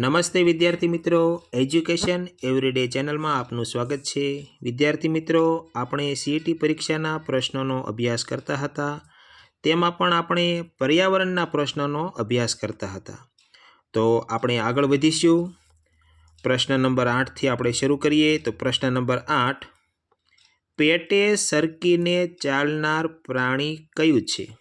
નમસ્તે વિદ્યાર્થી મિત્રો એજ્યુકેશન એવરીડે ચેનલમાં આપનું સ્વાગત છે. વિદ્યાર્થી મિત્રો, આપણે સીઈટી પરીક્ષાના પ્રશ્નોનો અભ્યાસ કરતા હતા. તેમાં પણ આપણે પર્યાવરણના પ્રશ્નોનો અભ્યાસ કરતા હતા. તો આપણે આગળ વધીશું. પ્રશ્ન નંબર આઠથી આપણે શરૂ કરીએ. તો પ્રશ્ન નંબર આઠ, પેટે સરકીને ચાલનાર પ્રાણી કયું છે?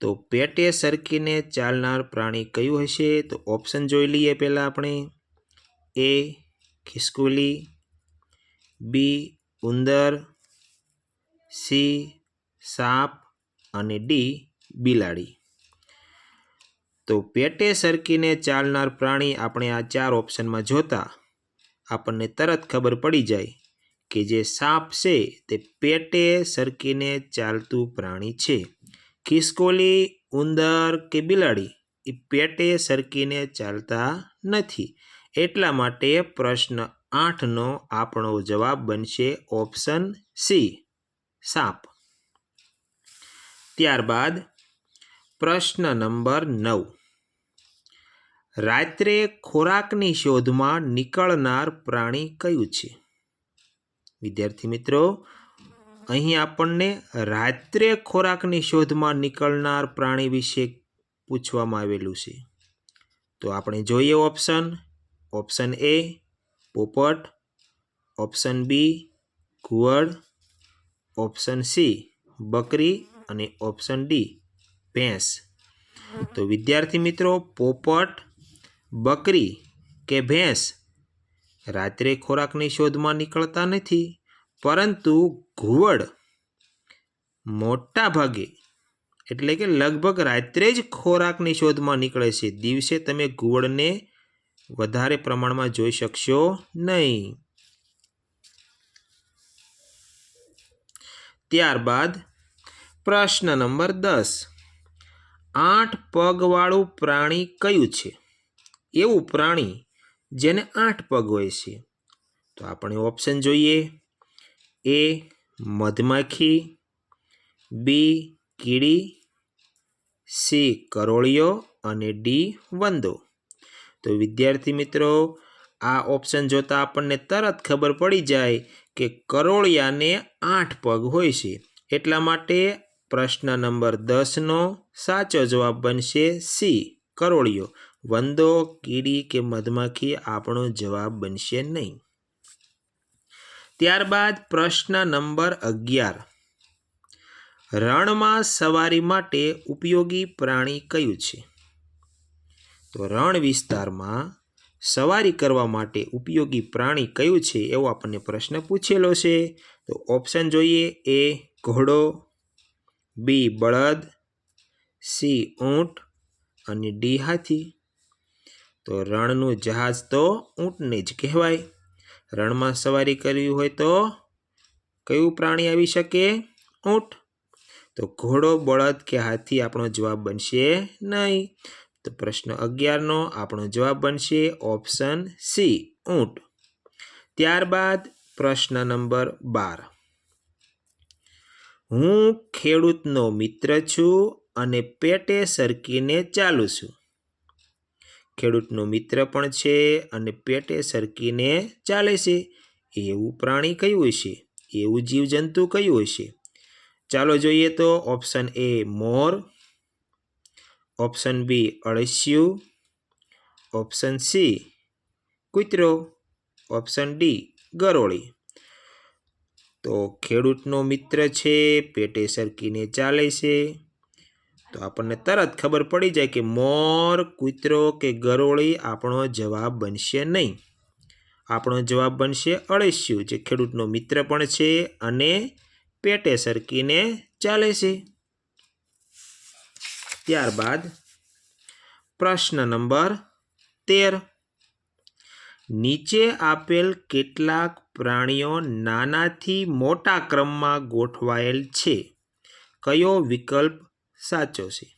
તો પેટે સરકીને ચાલનાર પ્રાણી કયું હશે? તો ઓપ્શન જોઈ લઈએ પહેલાં આપણે. એ, ખિસકુલી. બી, ઉંદર. સી, સાપ. અને ડી, બિલાડી. તો પેટે સરકીને ચાલનાર પ્રાણી આપણે આ ચાર ઓપ્શનમાં જોતા, આપણને તરત ખબર પડી જાય કે જે સાપ છે તે પેટે સરકીને ચાલતું પ્રાણી છે. ખિસકોલી, ઉંદર કે બિલાડી? એ પેટે સરકીને ચાલતા નથી. એટલા માટે પ્રશ્ન આઠનો આપણો જવાબ બનશે ઓપ્શન સી, સાપ. ત્યારબાદ પ્રશ્ન નંબર નવ. રાત્રે ખોરાકની શોધમાં નીકળનાર પ્રાણી કયું છે? વિદ્યાર્થી મિત્રો અહીં આપણને રાત્રે ખોરાકની શોધમાં નીકળનાર પ્રાણી વિશે પૂછવામાં આવેલું છે. તો આપણે જોઈએ ઓપ્શન ઓપ્શન એ પોપટ. ઓપ્શન બી ઘુવડ. ઓપ્શન સી બકરી. અને ઓપ્શન ડી ભેંસ. તો વિદ્યાર્થી મિત્રો, પોપટ, બકરી કે ભેંસ રાત્રે ખોરાકની શોધમાં નીકળતા નથી. પરંતુ ઘુવડ મોટા ભાગે એટલે કે લગભગ રાત્રે જ ખોરાકની શોધમાં નીકળે છે. દિવસે તમે ઘુવડને વધારે પ્રમાણમાં જોઈ શકશો નહીં. ત્યારબાદ પ્રશ્ન નંબર દસ. આઠ પગવાળું પ્રાણી કયું છે? એવું પ્રાણી જેને આઠ પગ હોય છે. તો આપણે ઓપ્શન જોઈએ. એ મધમાખી, બી કીડી, સી કરોળિયો અને ડી વંદો. તો વિદ્યાર્થી મિત્રો, આ ઓપ્શન જોતાં આપણને તરત ખબર પડી જાય કે કરોળિયાને આઠ પગ હોય છે. એટલા માટે પ્રશ્ન નંબર દસનો સાચો જવાબ બનશે સી, કરોળિયો. વંદો, કીડી કે મધમાખી આપણો જવાબ બનશે નહીં. ત્યારબાદ પ્રશ્ન નંબર અગિયાર. રણમાં સવારી માટે ઉપયોગી પ્રાણી કયું છે? તો રણ વિસ્તારમાં સવારી કરવા માટે ઉપયોગી પ્રાણી કયું છે એવો આપણને પ્રશ્ન પૂછેલો છે. તો ઓપ્શન જોઈએ એ ઘોડો, બી બળદ, સી ઊંટ અને ડી હાથી. તો રણનું જહાજ તો ઊંટને જ કહેવાય. રણમાં સવારી કરવી હોય તો કયું પ્રાણી આવી શકે? ઊંટ. તો ઘોડો, બળદ કે હાથી આપણો જવાબ બનશે નહીં. તો પ્રશ્ન અગિયારનો આપણો જવાબ બનશે ઓપ્શન સી, ઊંટ. ત્યારબાદ પ્રશ્ન નંબર બાર. હું ખેડૂતનો મિત્ર છું અને પેટે સરકીને ચાલું છું. ખેડૂતનો મિત્ર પણ છે અને પેટે સરકીને ચાલે છે. એવું પ્રાણી કયું હશે? એવું જીવજંતુ કયું હશે? ચાલો જોઈએ તો ઓપ્શન એ મોર, ઓપ્શન બી અળસિયું, ઓપ્શન સી કૂતરો, ઓપ્શન ડી ગરોળી. તો ખેડૂતનો મિત્ર છે, પેટે સરકીને ચાલે છે. તો આપણને તરત ખબર પડી જાય કે મોર, કૂતરો કે ગરોળી આપણો જવાબ બનશે નહીં. આપણો જવાબ બનશે અળસિયું, જે ખેડૂતનો મિત્ર પણ છે અને પેટે સરકીને ચાલે છે. ત્યારબાદ પ્રશ્ન નંબર તેર. નીચે આપેલ કેટલાક પ્રાણીઓ નાનાથી મોટા ક્રમમાં ગોઠવાયેલ છે. કયો વિકલ્પ સાચો છે.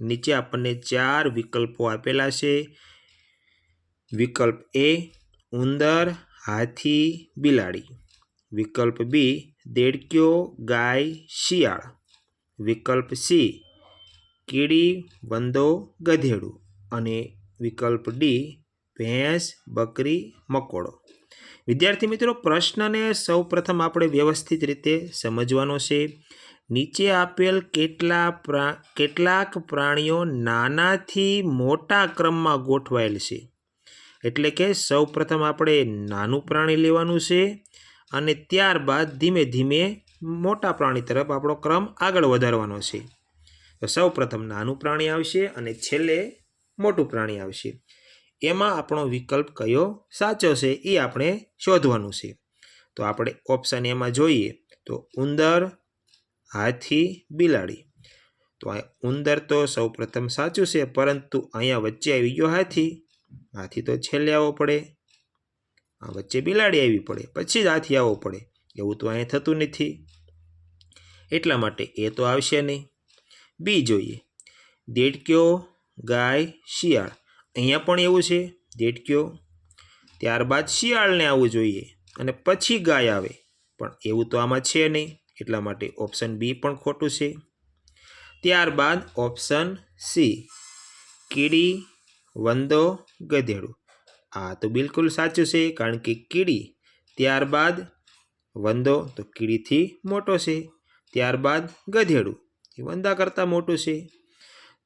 નીચે આપણને ચાર વિકલ્પો આપેલા છે. વિકલ્પ એ, ઉંદર, હાથી, બિલાડી. વિકલ્પ બી, દેડક્યો, ગાય, શિયાળ. વિકલ્પ સી, કીડી, વંદો, ગધેડું. અને વિકલ્પ ડી, ભેંસ, બકરી, મકોડો. વિદ્યાર્થી મિત્રો, પ્રશ્નને સૌ પ્રથમ આપણે વ્યવસ્થિત રીતે સમજવાનો છે. નીચે આપેલ કેટલા પ્રા, કેટલાક પ્રાણીઓ નાનાથી મોટા ક્રમમાં ગોઠવાયેલ છે. એટલે કે સૌ પ્રથમ આપણે નાનું પ્રાણી લેવાનું છે અને ત્યારબાદ ધીમે ધીમે મોટા પ્રાણી તરફ આપણો ક્રમ આગળ વધારવાનો છે. તો સૌ પ્રથમ નાનું પ્રાણી આવશે અને છેલ્લે મોટું પ્રાણી આવશે. એમાં આપણો વિકલ્પ કયો? સાચો છે, એ આપણે શોધવાનું છે. તો આપણે ઓપ્શન એમાં જોઈએ. તો ઉંદર હાથી બિલાડી. તો આ ઉંદર તો સૌ પ્રથમ સાચું છે, પરંતુ અહીંયા વચ્ચે આવી ગયો હાથી. હાથી તો છેલ્લે આવવો પડે. આ વચ્ચે બિલાડી આવી પડે, પછી જ હાથી આવવો પડે. એવું તો અહીંયા થતું નથી. એટલા માટે એ તો આવશે નહીં. બી જોઈએ. દેડક્યો, ગાય, શિયાળ. અહીંયા પણ એવું છે, દેડક્યો. ત્યારબાદ શિયાળને આવવું જોઈએ અને પછી ગાય આવે. પણ એવું તો આમાં છે નહીં. એટલા માટે ઓપ્શન બી પણ ખોટું છે. ત્યારબાદ ઓપ્શન સી કીડી, વંદો, ગધેડું. આ તો બિલકુલ સાચું છે, કારણ કે કીડી ત્યારબાદ વંદો તો કીડીથી મોટો છે, ત્યારબાદ ગધેડું એ વંદા કરતાં મોટું છે.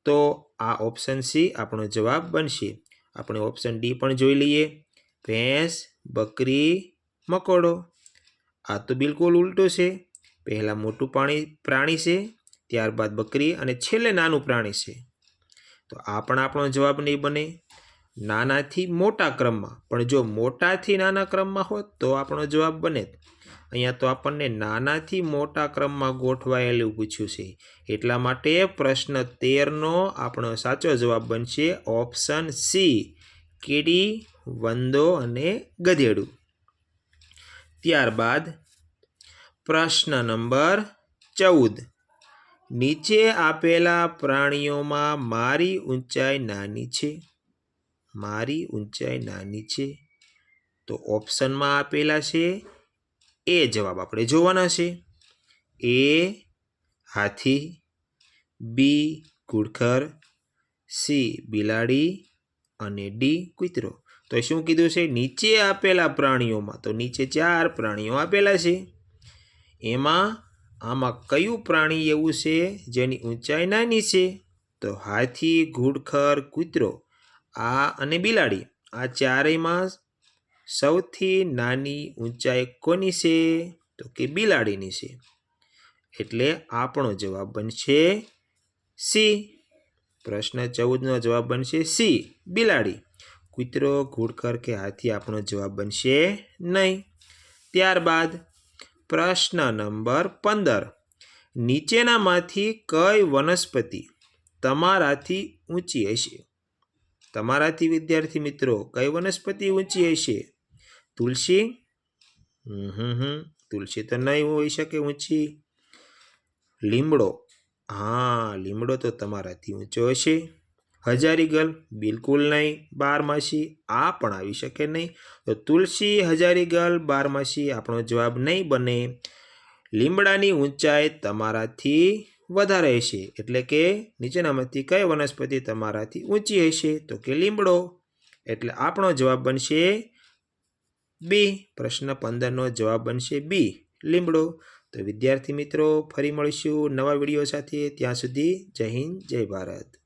તો આ ઓપ્શન સી આપણો જવાબ બનશે. આપણે ઓપ્શન ડી પણ જોઈ લઈએ. ભેંસ, બકરી, મકોડો. આ તો બિલકુલ ઉલટું છે. પહેલાં મોટું પાણી પ્રાણી છે, ત્યારબાદ બકરી અને છેલ્લે નાનું પ્રાણી છે. તો આ પણ આપણો જવાબ નહીં બને. નાનાથી મોટા ક્રમમાં. પણ જો મોટાથી નાના ક્રમમાં હોત તો આપણો જવાબ બને અહીંયા તો આપણને નાનાથી મોટા ક્રમમાં ગોઠવાયેલું પૂછ્યું છે. એટલા માટે પ્રશ્ન તેરનો આપણો સાચો જવાબ બનશે ઓપ્શન સી, કીડી, વંદો અને ગધેડું. ત્યારબાદ પ્રશ્ન નંબર ચૌદ. નીચે આપેલા પ્રાણીઓમાં મારી ઊંચાઈ નાની છે. મારી ઊંચાઈ નાની છે. તો ઓપ્શનમાં આપેલા છે એ જવાબ આપણે જોવાના છે. એ હાથી, બી ઘુડખર, સી બિલાડી અને ડી કૂતરો. તો શું કીધું છે? નીચે આપેલા પ્રાણીઓમાં, તો નીચે ચાર પ્રાણીઓ આપેલા છે. એમાં આમાં કયું પ્રાણી એવું છે જેની ઊંચાઈ નાની છે? તો હાથી, ઘુડખર, કૂતરો, આ અને બિલાડી, આ ચારેયમાં સૌથી નાની ઊંચાઈ કોની છે? તો કે બિલાડીની છે. એટલે આપણો જવાબ બનશે સી. પ્રશ્ન ચૌદનો જવાબ બનશે સી, બિલાડી. કૂતરો, ઘુડખર કે હાથી આપણો જવાબ બનશે નહીં. ત્યારબાદ પ્રશ્ન નંબર પંદર. નીચેનામાંથી કઈ વનસ્પતિ તમારાથી ઊંચી હશે? તમારાથી વિદ્યાર્થી મિત્રો, કઈ વનસ્પતિ ઊંચી હશે? તુલસી? હમ તુલસી તો નહીં હોઈ શકે ઊંચી. લીમડો? હા, લીમડો તો તમારાથી ઊંચો હશે. હજારીગલ બિલકુલ નહીં, બારમાસી આ પણ આવી શકે નહીં. તો તુલસી હજારીગલ બારમાસી આપણો જવાબ નહીં બને. લીમડાની ઊંચાઈ તમારાથી વધારે હશે, એટલે કે નીચેનામાંથી કઈ વનસ્પતિ તમારાથી ઊંચી હશે? તો કે લીમડો. એટલે આપણો જવાબ બનશે બી. પ્રશ્ન પંદરનો જવાબ બનશે બી, લીમડો. તો વિદ્યાર્થી મિત્રો, ફરી મળીશું નવા વીડિયો સાથે. ત્યાં સુધી જય હિન્દ, જય ભારત.